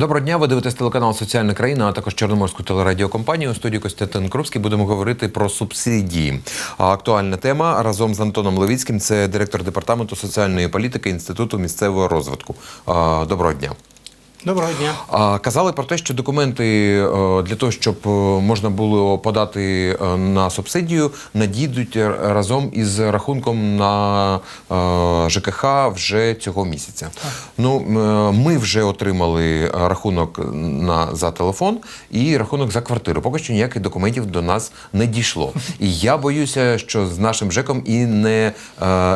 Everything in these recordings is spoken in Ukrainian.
Доброго дня, ви дивитесь телеканал Соціальна країна, а також Чорноморську телерадіокомпанію. У студії Костянтин Крупський будемо говорити про субсидії. Актуальна тема разом з Антоном Левіцьким. Це директор департаменту соціальної політики Інституту місцевого розвитку. Доброго дня. Доброго дня. А, Казали про те, що документи е, для того, щоб е, можна було подати е, на субсидію, надійдуть разом із рахунком на ЖКХ вже цього місяця. Ну, ми вже отримали рахунок на за телефон і рахунок за квартиру. Поки що ніяких документів до нас не дійшло. І я боюся, що з нашим ЖЕКом і не,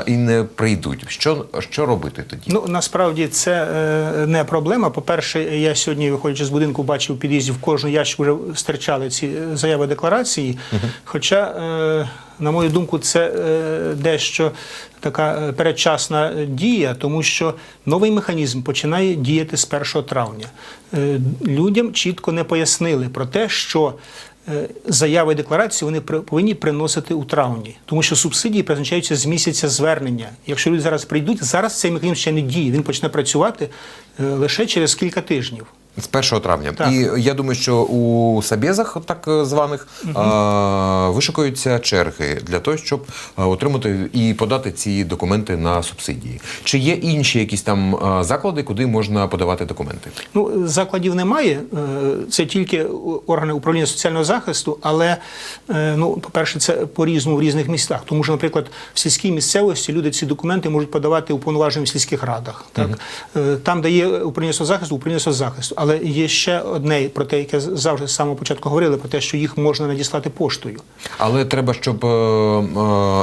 і не прийдуть. Що, що робити тоді? Ну насправді це не проблема. По-перше, я сьогодні, виходячи з будинку, бачив у під'їзді в кожну ящик вже стирчали ці заяви декларації. Хоча, е, на мою думку, це е, дещо така е, передчасна дія, тому що новий механізм починає діяти з 1 травня. Людям чітко не пояснили про те, що заяви і декларації вони повинні приносити у травні, тому що субсидії призначаються з місяця звернення. Якщо люди зараз прийдуть, зараз цей механізм ще не діє. Він почне працювати е, лише через кілька тижнів. З 1 травня. Так. І я думаю, що у Сабєзах, так е, званих, а, вишукуються черги для того, щоб отримати і подати ці документи на субсидії. Чи є інші якісь там заклади, куди можна подавати документи? Ну, закладів немає, е, це тільки органи управління соціального захисту, але е, ну, по-перше, це по-різному в різних містах. Тому що, наприклад, в сільській місцевості люди ці документи можуть подавати уповноваженим в сільських радах. Так? Е, Там, де є управління соцзахисту, управління соцзахисту. Але є ще одне про те, яке завжди з самого початку говорили, про те, що їх можна надіслати поштою. Але треба, щоб е, е,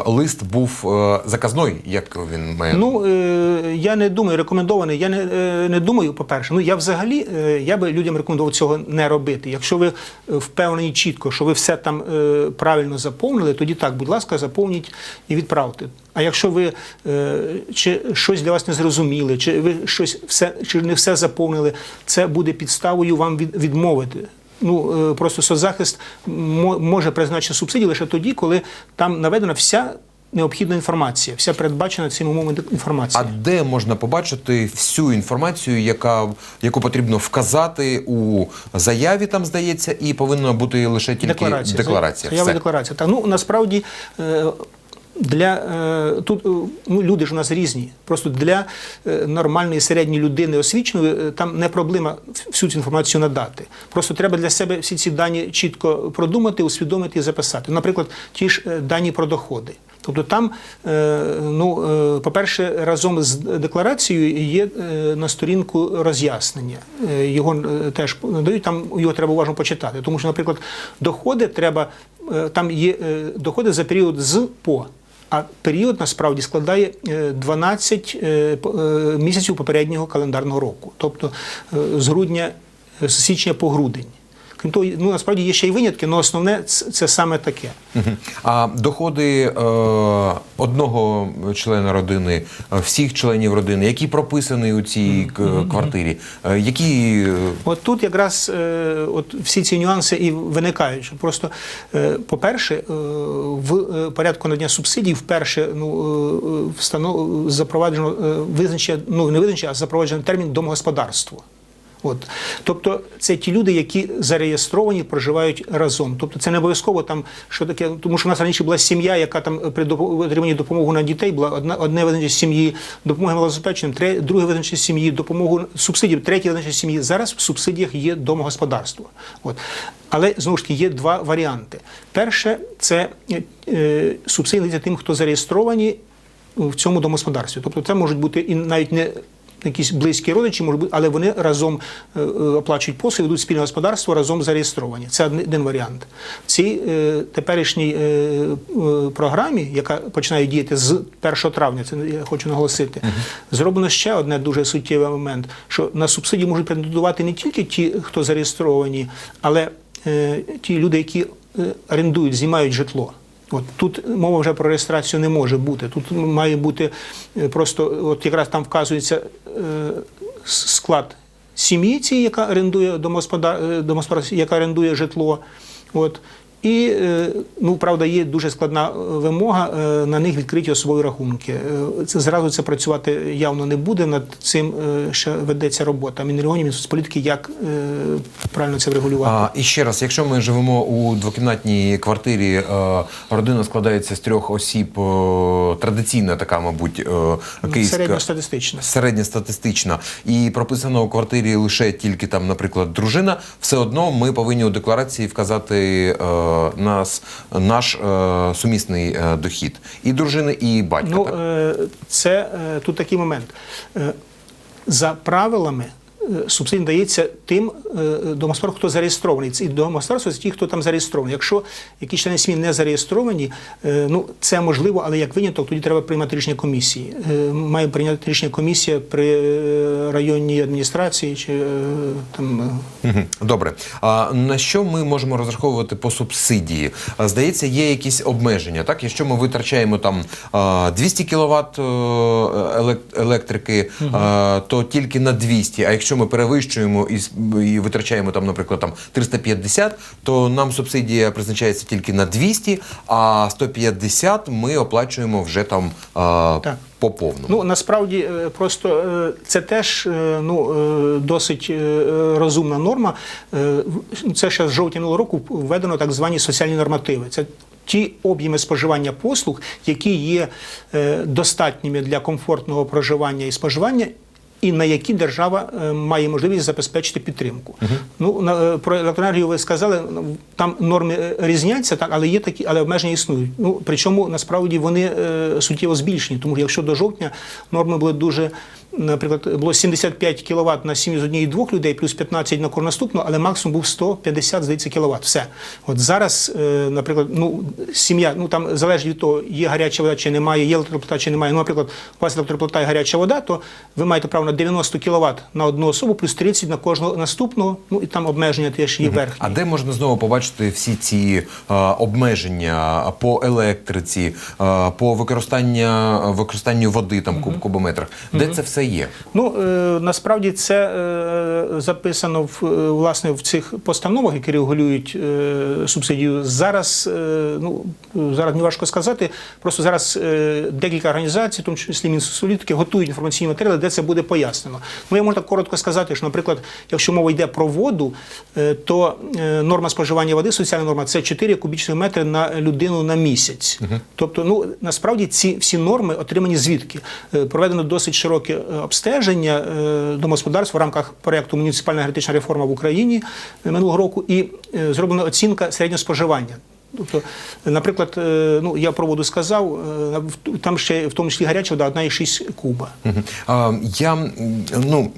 лист був е, заказной, як він має. Ну е, я не думаю, рекомендований. Я не, е, не думаю, по-перше. Ну я взагалі е, я би людям рекомендував цього не робити. Якщо ви е, впевнені чітко, що ви все там е, правильно заповнили, тоді так, будь ласка, заповніть і відправте. А якщо ви е, чи щось для вас не зрозуміли, чи ви щось все чи не все заповнили, це буде підставою вам відмовити. Ну е, просто соцзахист може призначити субсидії лише тоді, коли там наведена вся необхідна інформація, вся передбачена цим умовами А де можна побачити всю інформацію, яка, яку потрібно вказати у заяві, там здається, і повинна бути лише тільки декларація. декларація. Заява декларація. Так, ну насправді. Для е, тут е, ну, люди ж у нас різні. Просто для е, нормальної середньої людини освіченої там не проблема всю цю інформацію надати. Просто треба для себе всі ці дані чітко продумати, усвідомити і записати. Наприклад, ті ж дані про доходи. Тобто там, ну, по-перше, разом з декларацією є на сторінку роз'яснення. Його теж надають, там його треба уважно почитати. Тому що, наприклад, доходи треба, там є доходи за період з по. А період насправді складає е, 12 е, п- е, місяців попереднього календарного року, тобто е, з грудня, з січня по грудень. Крім того, ну насправді є ще й винятки, але основне це, саме таке. А доходи е, одного члена родини, е, всіх членів родини, які прописані у цій квартирі, е, які е, От тут якраз е, от всі ці нюанси і виникають. Просто, е, по-перше, е, в порядку надання субсидій вперше ну, встанов... запроваджено визначення, ну не визначення, а запроваджено термін домогосподарство. От. Тобто це ті люди, які зареєстровані, проживають разом. Тобто це не обов'язково там, що таке, тому що в нас раніше була сім'я, яка там при отриманні допомоги на дітей була одна, одне визначення сім'ї, допомоги малозабезпеченим, тре- друге визначення сім'ї, допомогу субсидії, третє визначення сім'ї. Зараз в субсидіях є домогосподарство. От. Але знову ж таки є два варіанти. Перше це е, субсидії тим, хто зареєстровані в цьому домогосподарстві. Тобто це можуть бути і навіть не якісь близькі родичі, може бути, але вони разом е, е, оплачують послуги, ведуть спільне господарство, разом зареєстровані. Це один- варіант. В цій е, теперішній програмі, яка починає діяти з 1 травня, це я хочу наголосити, зроблено ще одне дуже суттєвий момент, що на субсидії можуть претендувати не тільки ті, хто зареєстровані, але ті люди, які орендують, знімають житло. От тут мова вже про реєстрацію не може бути. Тут має бути просто, от якраз там вказується склад сім'ї, яка орендує домосподар, е, яка орендує житло. От. І е, ну правда, є дуже складна е, вимога е, на них відкриті особові рахунки. Це зразу це працювати явно не буде. Над цим ще ведеться робота. Мінрегіонів, Мінсоцполітики, як правильно це врегулювати. А, і ще раз, якщо ми живемо у двокімнатній квартирі, родина складається з трьох осіб, традиційна така, мабуть, київська. Середньостатистична. Середньостатистична, і прописано у квартирі лише тільки там, наприклад, дружина. Все одно ми повинні у декларації вказати нас наш е, сумісний е, дохід і дружини, і батька. Ну, так? е, це е, тут такий момент. Е, За правилами. Субсидія дається тим е, домогосподарствам, хто зареєстрований. І домогосподарство це ті, хто там зареєстрований. Якщо якісь члени сім'ї не зареєстровані, е, ну це можливо, але як виняток, тоді треба приймати рішення комісії. Е, Має прийняти рішення комісія при районній адміністрації чи там Добре. А на що ми можемо розраховувати по субсидії? Здається, є якісь обмеження. Так, якщо ми витрачаємо там а, 200 кВт електрики, а, то тільки на 200. А якщо ми перевищуємо і, і витрачаємо там, наприклад, там 350, то нам субсидія призначається тільки на 200, а 150 ми оплачуємо вже там а, Так. по повному. Ну насправді е, просто е, це теж е, ну, досить розумна норма. Це ще з жовтня минулого року введено так звані соціальні нормативи. Це ті об'єми споживання послуг, які є е, достатніми для комфортного проживання і споживання. І на які держава е, має можливість забезпечити підтримку. Ну на е, про електроенергію ви сказали, там норми е, різняться, так але є такі, але обмеження існують. Ну причому насправді вони суттєво збільшені, тому що якщо до жовтня норми були дуже. Наприклад, було 75 кВт на сім'ю з однієї двох людей, плюс 15 на кожну наступну, але максимум був 150, здається, кВт. Все. От зараз, е, наприклад, ну сім'я, ну там залежить від того, є гаряча вода чи немає, є електроплита чи немає. Ну, наприклад, у вас електроплита і гаряча вода, то ви маєте право на 90 кВт на одну особу, плюс 30 на кожного наступного. Ну і там обмеження теж є верхні. А де можна знову побачити всі ці е, обмеження по електриці, е, по використання використанню води там куб кубометрах? Де це все є? Ну е, насправді це е, записано в е, власне в цих постановах, які регулюють субсидію. Зараз ну зараз не важко сказати. Просто зараз декілька організацій, в тому числі Мінсоцполітики, готують інформаційні матеріали, де це буде пояснено. Ну я можу так коротко сказати, що, наприклад, якщо мова йде про воду, то норма споживання води, соціальна норма це 4 кубічні метри на людину на місяць. Тобто, ну насправді ці всі норми отримані звідки проведено досить широке обстеження е, домогосподарств в рамках проєкту Муніципальна енергетична реформа в Україні е, минулого року, і е, зроблена оцінка середнього споживання. Тобто, наприклад, ну я про воду сказав, там ще в тому числі гаряча вода 1,6 куба. Я ну.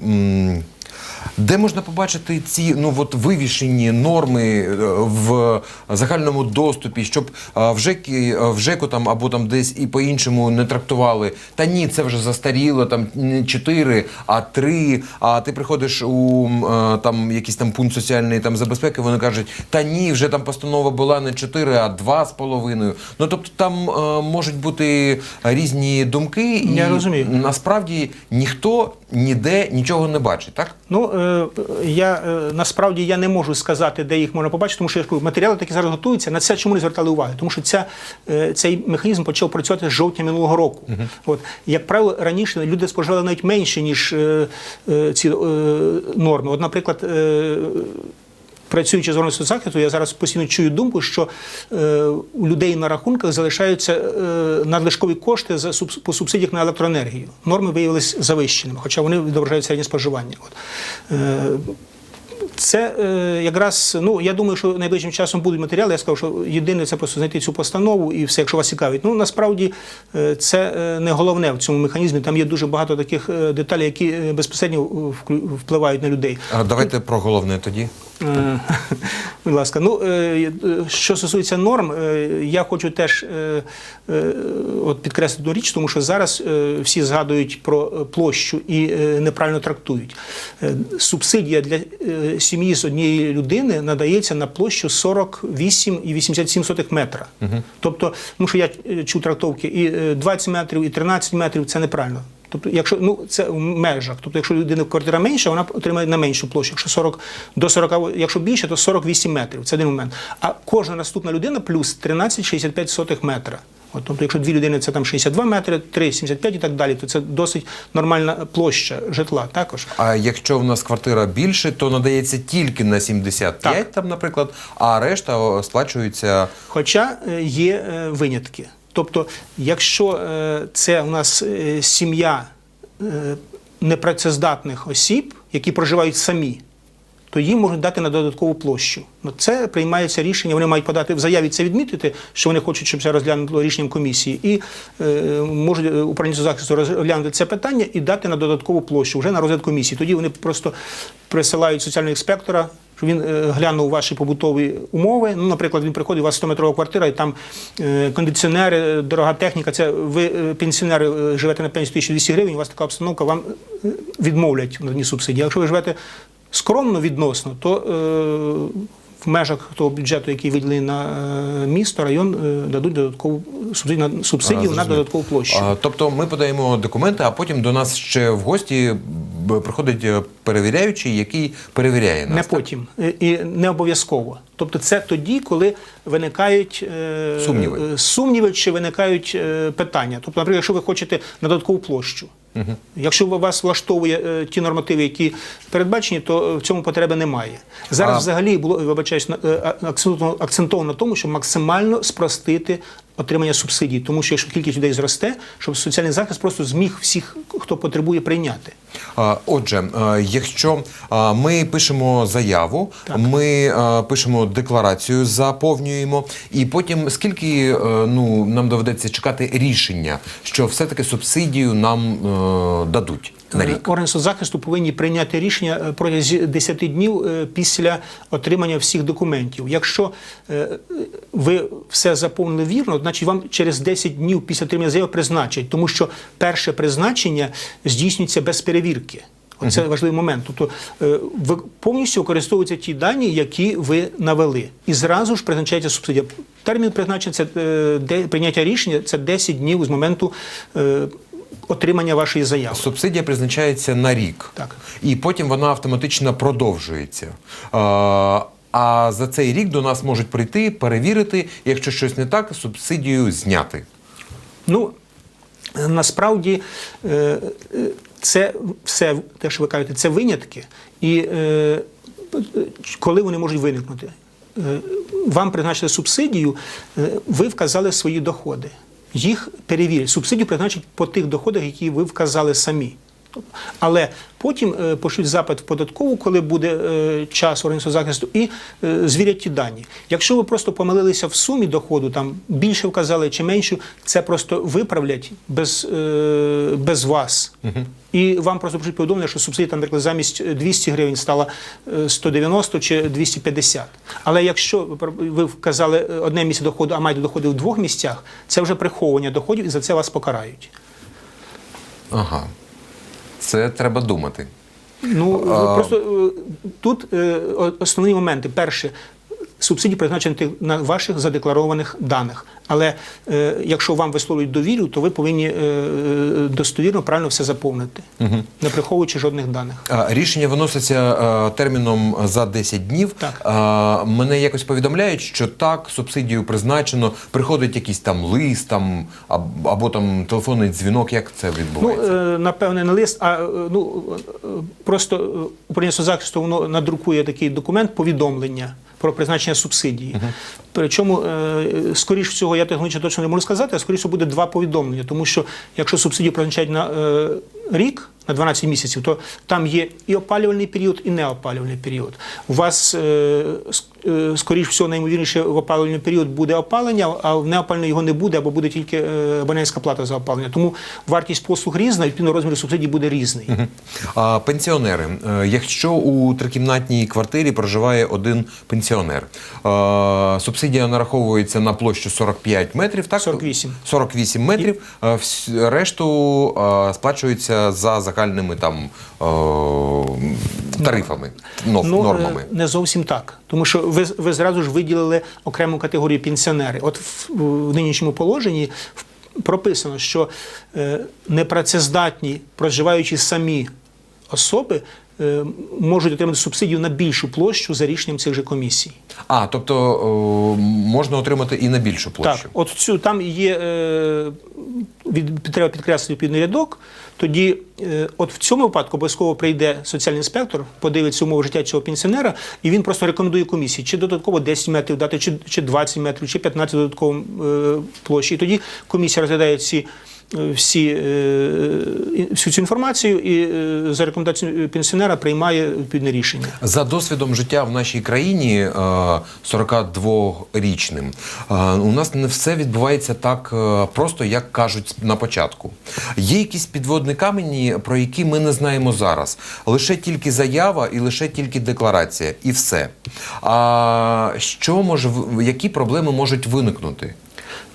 Де можна побачити ці ну от вивішені норми е, в загальному доступі, щоб а, в ЖЕКі, в ЖЕКу там або там десь і по-іншому не трактували. Та ні, це вже застаріло, там не 4, а 3, А ти приходиш у е, там якийсь там пункт соціальної там забезпеки, вони кажуть, та ні, вже там постанова була не 4, а 2,5. Ну тобто там е, можуть бути різні думки, і Я розумію. насправді ніхто ніде нічого не бачить, так? Ну е, я е, насправді я не можу сказати, де їх можна побачити, тому що я кажу, матеріали такі зараз готуються. На це чому не звертали уваги? Тому що ця, е, цей механізм почав працювати з жовтня минулого року. От як правило, раніше люди споживали навіть менше ніж е, е, ці е, норми. От, наприклад. Працюючи з органом захисту, я зараз постійно чую думку, що е, у людей на рахунках залишаються е, надлишкові кошти за по субсидіях на електроенергію. Норми виявилися завищеними, хоча вони відображають середнє споживання. От. Е, це е, якраз, ну я думаю, що найближчим часом будуть матеріали. Я скажу, що єдине це просто знайти цю постанову і все, якщо вас цікавить. Ну насправді е, це е, не головне в цьому механізмі. Там є дуже багато таких е, деталей, які е, безпосередньо впливають на людей. А давайте про головне тоді. Е, Будь ласка, ну е, е, що стосується норм, я хочу теж от підкреслити одну річ, тому що зараз всі згадують про площу і неправильно трактують. Субсидія для сім'ї з однієї людини надається на площу 48,87 метра. Тобто, ну що я чув трактовки, і е, 20 метрів, і 13 метрів це неправильно. Тобто, якщо ну це в межах, тобто, якщо людина квартира менша, вона отримає на меншу площу. Якщо 40 до 40, якщо більше, то 48 метрів. Це один момент. А кожна наступна людина плюс 13,65 сотих метра. От, тобто, якщо дві людини це там 62 метри, 3, 75 і так далі, то це досить нормальна площа житла також. А якщо в нас квартира більше, то надається тільки на 75, Так. там, наприклад, а решта сплачується. Хоча е, є е, винятки. Тобто, якщо е, це у нас е, сім'я е, непрацездатних осіб, які проживають самі, то їм можуть дати на додаткову площу. Ну, це приймається рішення. Вони мають подати в заяві це відмітити, що вони хочуть, щоб це розглянуло рішенням комісії, і можуть управління захисту розглянути це питання і дати на додаткову площу вже на розгляд комісії. Тоді вони просто присилають соціального інспектора. Щоб він е, глянув ваші побутові умови. Ну, наприклад, він приходить, у вас 100-метрова квартира, і там е, кондиціонери, е, дорога техніка. Це ви пенсіонери живете на пенсію 1200 гривень. У вас така обстановка, вам відмовлять в наданні субсидії. Якщо ви живете скромно відносно, то е, в межах того бюджету, який виділений на місто, район е, дадуть додаткову субсидію на субсидію на додаткову площу. А, тобто ми подаємо документи, а потім до нас ще в гості приходить е, перевіряючий, який перевіряє нас. Не потім і не обов'язково. Тобто, це тоді, коли виникають е, Сумніви. е, сумніви чи виникають питання. Тобто, наприклад, якщо ви хочете на додаткову площу, якщо вас влаштовує е, ті нормативи, які передбачені, то в цьому потреби немає. Зараз А- взагалі було вибачаюсь, акцентовано на тому, щоб максимально спростити. Отримання субсидій, тому що якщо кількість людей зросте, щоб соціальний захист просто зміг всіх, хто потребує, прийняти. Отже, якщо ми пишемо заяву, Так. ми пишемо декларацію, заповнюємо, і потім скільки е, ну, нам доведеться чекати рішення, що все-таки субсидію нам е, дадуть на рік? Органи соцзахисту повинні прийняти рішення е, протягом 10 днів е, після отримання всіх документів. Якщо е, ви все заповнили вірно, значить вам через 10 днів після отримання заяви призначать, тому що перше призначення здійснюється без перевірки. Оце важливий момент. Тобто е, ви повністю використовуються ті дані, які ви навели, і зразу ж призначається субсидія. Термін призначення це е, де прийняття рішення це 10 днів з моменту е, отримання вашої заяви. Субсидія призначається на рік, Так. і потім вона автоматично продовжується. А, а за цей рік до нас можуть прийти, перевірити, якщо щось не так, субсидію зняти. Ну насправді е, це все, те, що ви кажете, це винятки. І е, коли вони можуть виникнути? Е, Вам призначили субсидію, ви вказали свої доходи. Їх перевірять. Субсидію призначать по тих доходах, які ви вказали самі. Але потім е, пошлють запит в податкову, коли буде е, час організації захисту, і е, звірять ті дані. Якщо ви просто помилилися в сумі доходу, там більше вказали чи менше, це просто виправлять без, без вас. І вам просто пишуть повідомлення, що субсидія там, наприклад, замість 200 гривень стала е, 190 чи 250. Але якщо ви вказали одне місце доходу, а маєте доходи в двох місцях, це вже приховування доходів і за це вас покарають. Ага. Це треба думати. Ну просто е, тут е, основні моменти. Перше, субсидії призначені на ваших задекларованих даних. Але е, якщо вам висловлюють довіру, то ви повинні е, е, достовірно правильно все заповнити, не приховуючи жодних даних. А, Рішення виноситься е, терміном за 10 днів. Так. А, Мене якось повідомляють, що так, субсидію призначено, приходить якийсь там лист там, аб- або там телефонний дзвінок. Як це Ну, відбувається? е, напевне, не лист, а е, ну, просто управління соцзахисту воно надрукує такий документ повідомлення про призначення субсидії. Причому, е, скоріш всього, я технічно точно не можу сказати, а скоріше буде два повідомлення, тому що якщо субсидію призначають на е, рік, на 12 місяців, то там є і опалювальний період, і неопалювальний період. У вас, е, е, скоріш всього, найімовірніше, в опалювальний період буде опалення, а в неопалювальний його не буде, або буде тільки е, абонентська плата за опалення. Тому вартість послуг різна, відповідно розмір субсидій буде різний. А, пенсіонери, Е, якщо у трикімнатній квартирі проживає один пенсіонер, е, субсидія нараховується на площу 45 метрів, так? 48. 48 метрів. Вс- Решту е, сплачується за загальними там е, тарифами, Ну, нормами. е, не зовсім так. Тому що ви, ви зразу ж виділили окрему категорію пенсіонери. От в, в нинішньому положенні прописано, що е, непрацездатні, проживаючи самі особи, можуть отримати субсидію на більшу площу за рішенням цих же комісій. А, тобто о, можна отримати і на більшу площу. Так, от цю там є е, від треба підкреслити відповідний рядок. Тоді, е, от в цьому випадку обов'язково прийде соціальний інспектор, подивиться умови життя цього пенсіонера, і він просто рекомендує комісії, чи додатково 10 метрів дати, чи, чи 20 метрів, чи 15 додатково е, площі. І тоді комісія розглядає ці. Е, Всі, е, всю цю інформацію і е, за рекомендацією пенсіонера приймає відповідне рішення. За досвідом життя в нашій країні е, 42-річним, е, у нас не все відбувається так е, просто, як кажуть на початку. Є якісь підводні камені, про які ми не знаємо зараз. Лише тільки заява і лише тільки декларація, і все. А що може які проблеми можуть виникнути?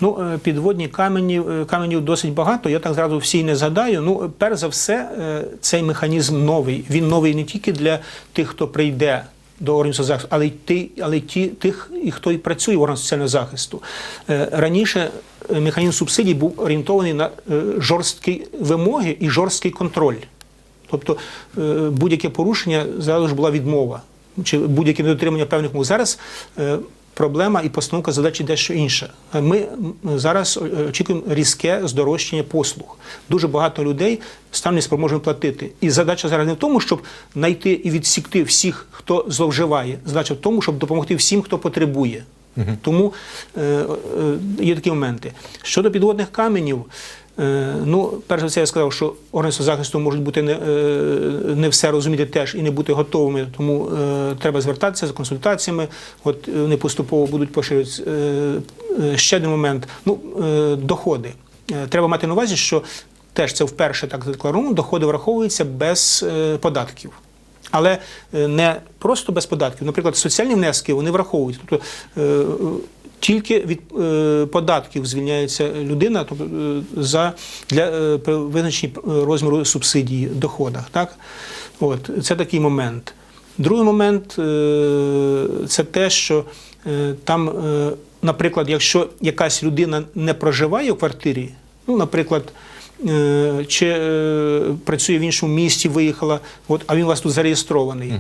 Ну, е, підводні камені, е, каменів досить багато. Я так зразу всі не згадаю. Ну, перш за все, е, цей механізм новий. Він новий не тільки для тих, хто прийде до органів соціального захисту, але й ті, але й ті, тих, і хто і працює в органах соціального захисту. Раніше механізм субсидій був орієнтований на жорсткі вимоги і жорсткий контроль. Тобто будь-яке порушення зразу ж була відмова, чи будь-яке недотримання певних умов. Зараз проблема і постановка задачі дещо інша. Ми зараз е, очікуємо різке здорожчання послуг. Дуже багато людей стануть неспроможними платити. І задача зараз не в тому, щоб знайти і відсікти всіх, хто зловживає. Задача в тому, щоб допомогти всім, хто потребує. Тому е, е, є такі моменти. Щодо підводних каменів, ну, перш за все, я сказав, що органи соцзахисту можуть бути не, е, не все розуміти теж і не бути готовими, тому е, треба звертатися за консультаціями. От е, вони поступово будуть поширюватися. Е, е, ще один момент. Ну, е, доходи. Е, треба мати на увазі, що теж це вперше так задекларовано, доходи враховуються без е, податків. Але е, не просто без податків. Наприклад, соціальні внески вони враховують. Тобто е, тільки від е, податків звільняється людина тобто, е, за для е, е, розміру субсидії в доходах. Так? От, це такий момент. Другий момент це те, що там, наприклад, якщо якась людина не проживає в квартирі, ну, наприклад, чи працює в іншому місті, виїхала, от, а він у вас тут зареєстрований.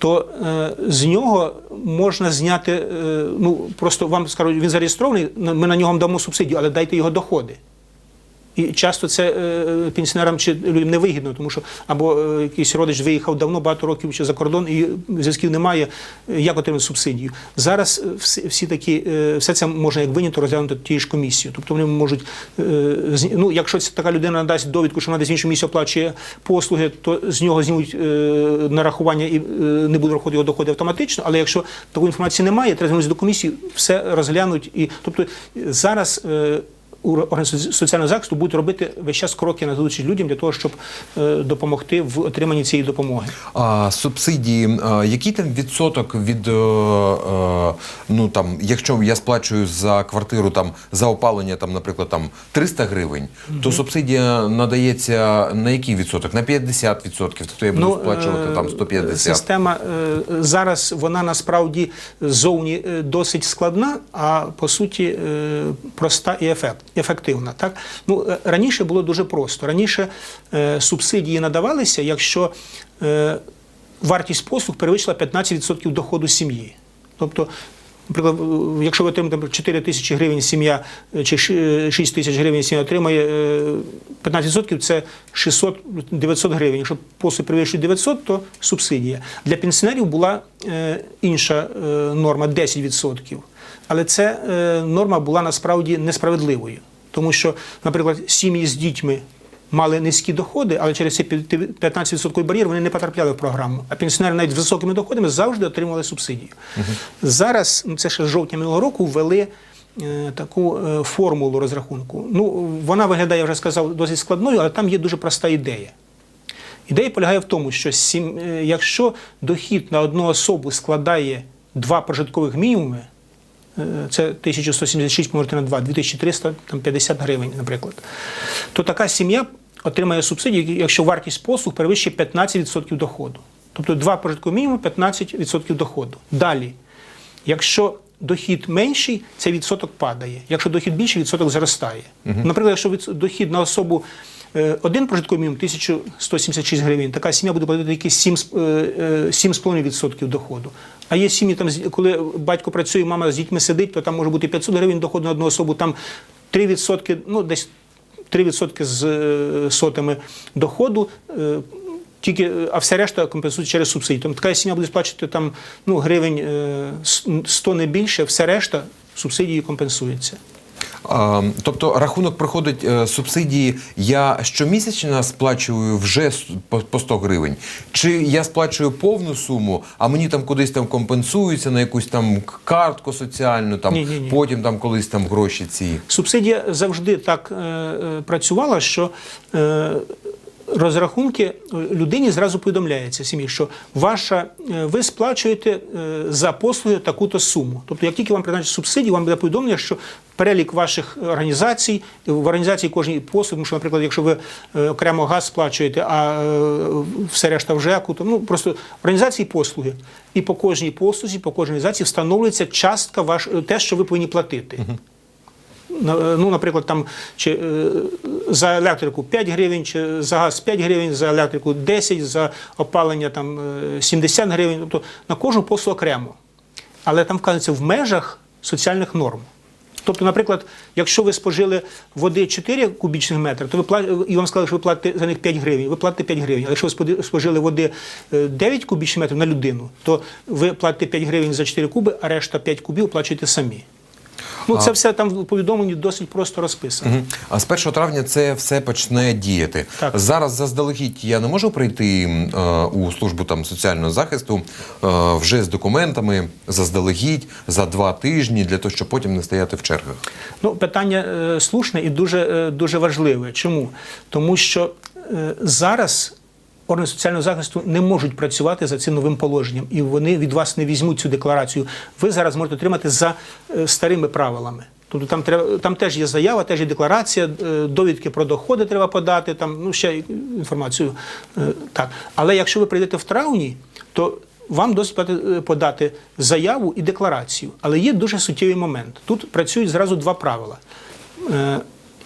То е, з нього можна зняти, е, ну просто вам скажуть, він зареєстрований, ми на нього дамо субсидію, але дайте його доходи. І часто це е, пенсіонерам чи людям невигідно, тому що або е, якийсь родич виїхав давно, багато років чи за кордон, і зв'язків немає, як отримати субсидію. Зараз е, всі, такі, все це можна як винято розглянути тією ж комісією. Тобто вони можуть, ну, якщо ця така людина надасть довідку, що вона десь в іншому місці оплачує послуги, то з нього знімуть нарахування і не буде рахувати його доходи автоматично. Але якщо такої інформації немає, треба звернутися до комісії, все розглянуть. І, тобто зараз. Е, органи соціального захисту будуть робити весь час кроки на зустріч людям для того, щоб е, допомогти в отриманні цієї допомоги. А, субсидії, а, який там відсоток від е, е, ну там, якщо я сплачую за квартиру там за опалення, там, наприклад, там 300 гривень, то субсидія надається на який відсоток? На 50%, тобто я буду сплачувати е, там 150. Система е, зараз вона насправді зовні е, досить складна, а по суті е, проста і ефект, ефективна. Так? Ну, е, раніше було дуже просто. Раніше е, субсидії надавалися, якщо е, вартість послуг перевищила 15% доходу сім'ї. Тобто Наприклад, е, якщо ви отримаєте наприклад, 4 тисячі гривень сім'я е, чи ши- 6 тисяч гривень сім'я отримає е, 15% це 600-900 гривень. Якщо послуги перевищують 900, то субсидія. Для пенсіонерів була е, інша е, норма 10%. Але ця е, норма була насправді несправедливою. Тому що, наприклад, сім'ї з дітьми мали низькі доходи, але через цей 15% бар'єр вони не потрапляли в програму. А пенсіонери навіть з високими доходами завжди отримували субсидію. Зараз, ну, це ще з жовтня минулого року, ввели е, таку е, формулу розрахунку. Ну, вона виглядає, я вже сказав, досить складною, але там є дуже проста ідея. Ідея полягає в тому, що сім, е, якщо дохід на одну особу складає два прожиткових мінімуми, це 1176 помножити на 2, 2350 гривень, наприклад, то така сім'я отримає субсидію, якщо вартість послуг перевищує 15% доходу. Тобто два прожиткові мінімуми 15% доходу. Далі, якщо дохід менший, цей відсоток падає. Якщо дохід більший, відсоток зростає. Наприклад, якщо дохід на особу е, один прожитковий мінімум 1176 гривень, така сім'я буде платити тільки 7, з- е, е, 7,5% доходу. А є сім'ї, там, коли батько працює, мама з дітьми сидить, то там може бути 500 гривень доходу на одну особу, там 3%, ну десь 3% з е, сотами доходу. е, Тільки, е, а все решта компенсують через субсидії. Тому така сім'я буде сплачувати там ну, гривень е, 100 не більше, все решта субсидії компенсується. Тобто рахунок приходить е, субсидії. Я щомісячно сплачую вже по, по 100 гривень, чи я сплачую повну суму, а мені там кудись там компенсується на якусь там картку соціальну, там Ні-ні-ні. потім там колись там гроші ці. Субсидія завжди так е, е, працювала, що е, розрахунки е, людині зразу повідомляється сім'ї, що ваша, е, ви сплачуєте е, за послуги таку-то суму. Тобто, як тільки вам призначать субсидію, вам буде повідомлення, що перелік ваших організацій, в організації кожній послуги, тому що, наприклад, якщо ви окремо газ сплачуєте, а все решта в ЖЕКу, то ну просто організації послуги. І по кожній послузі, по кожній організації встановлюється частка ваш те, що ви повинні платити. На- Ну, наприклад, там чи е, за електрику 5 гривень, чи за газ 5 гривень, за електрику 10, за опалення там е, 70 гривень. Тобто на кожну послугу окремо. Але там вказується в межах соціальних норм. Тобто, наприклад, якщо ви спожили води 4 кубічних метри, то ви пла- і вам сказали, що ви платите за них 5 гривень, ви платите 5 гривень. Але якщо ви спожили води е, 9 кубічних метрів на людину, то ви платите 5 гривень за 4 куби, а решта 5 кубів оплачуєте самі. Ну, це все там в повідомленні досить просто розписано. Мгм. А з 1 травня це все почне діяти. Так. Зараз заздалегідь я не можу прийти е, у службу там соціального захисту е, вже з документами заздалегідь за два тижні для того, щоб потім не стояти в чергах. Ну, питання е, слушне і дуже, е, дуже важливе. Чому? Тому що е, зараз органи соціального захисту не можуть працювати за цим новим положенням, і вони від вас не візьмуть цю декларацію. Ви зараз можете отримати за е, старими правилами. Тобто там треба там теж є заява, теж є декларація, е, довідки про доходи треба подати, там ну ще інформацію. е, Так, але якщо ви прийдете в травні, то вам досить подати заяву і декларацію. Але є дуже суттєвий момент. Тут працюють зразу два правила.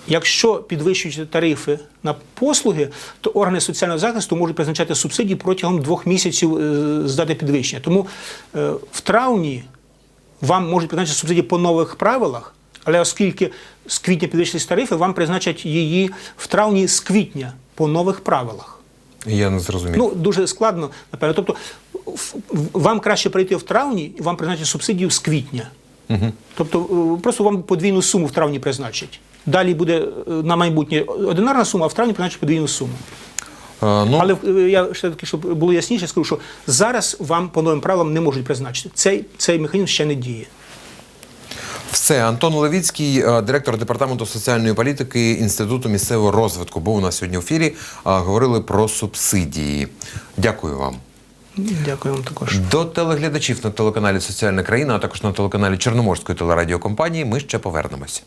Якщо підвищуються тарифи на послуги, то органи соціального захисту можуть призначати субсидії протягом двох місяців е, з дати підвищення. Тому е, в травні вам можуть призначити субсидії по нових правилах, але оскільки з квітня підвищились тарифи, вам призначать її в травні з квітня по нових правилах. Я не зрозумів. Ну, дуже складно, напевно. Тобто, вам краще прийти в травні, і вам призначать субсидію з квітня. Угу. Тобто, е, просто вам подвійну суму в травні призначать. Далі буде е, на майбутнє одинарна сума, а в травні призначать подвійну суму. Е, ну, Але е, я ще таки, щоб було ясніше, скажу, що зараз вам по новим правилам не можуть призначити. Цей, цей механізм ще не діє. Все, Антон Левіцький, директор департаменту соціальної політики Інституту місцевого розвитку, був у нас сьогодні в ефірі. Говорили про субсидії. Дякую вам. Дякую вам також. До телеглядачів на телеканалі Соціальна країна, а також на телеканалі Чорноморської телерадіокомпанії. Ми ще повернемось.